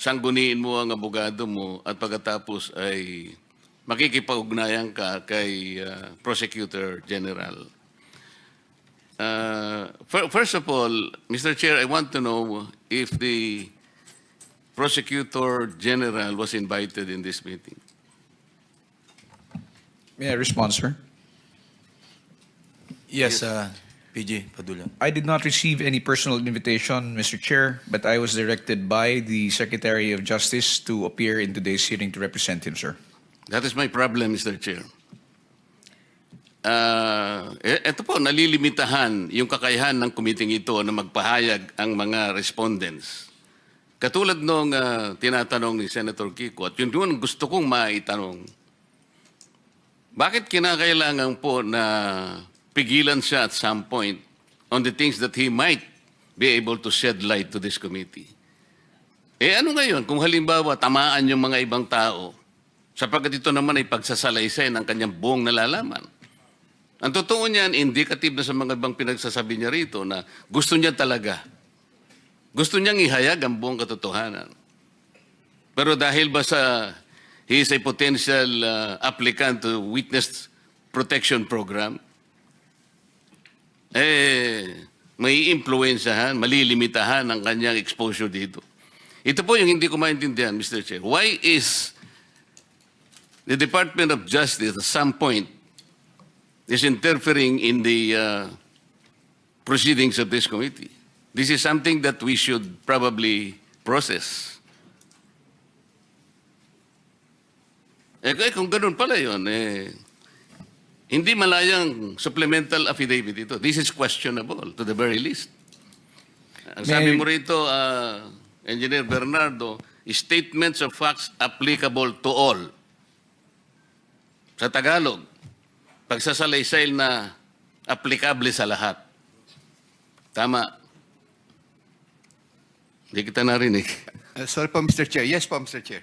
sangguniin mo ang abogado mo at pagkatapos ay makikipag-ugnayan ka kay uh, Prosecutor General. Uh, fir- first of all, Mr. Chair, I want to know if the Prosecutor General was invited in this meeting. May I respond, sir? Yes, uh, PG Padula. I did not receive any personal invitation, Mr. Chair, but I was directed by the Secretary of Justice to appear in today's hearing to represent him, sir. That is my problem, Mr. Chair. Uh, ito po, nalilimitahan yung kakayahan ng kumiting ito na magpahayag ang mga respondents. Katulad nung uh, tinatanong ni Senator Kiko, at yun yun ang gusto kong maitanong, bakit kinakailangan po na pigilan siya at some point on the things that he might be able to shed light to this committee? Eh ano ngayon kung halimbawa tamaan yung mga ibang tao sapagkat ito naman ay pagsasalaysay ng kanyang buong nalalaman. Ang totoo niyan, indicative na sa mga ibang pinagsasabi niya rito na gusto niya talaga. Gusto niyang ihayag ang buong katotohanan. Pero dahil ba sa he is a potential uh, applicant to witness protection program, eh, may impluensyahan, malilimitahan ang kanyang exposure dito. Ito po yung hindi ko maintindihan, Mr. Chair. Why is the Department of Justice at some point is interfering in the uh, proceedings of this committee? This is something that we should probably process. Eh, kung ganun pala yun, eh, hindi malayang supplemental affidavit ito. This is questionable to the very least. Ang sabi May- mo rito, ah, Engineer Bernardo, statements of facts applicable to all. Sa Tagalog, pagsasalaysay na applicable sa lahat. Tama. Hindi kita narinig. Uh, sorry po, Mr. Chair. Yes po, Mr. Chair.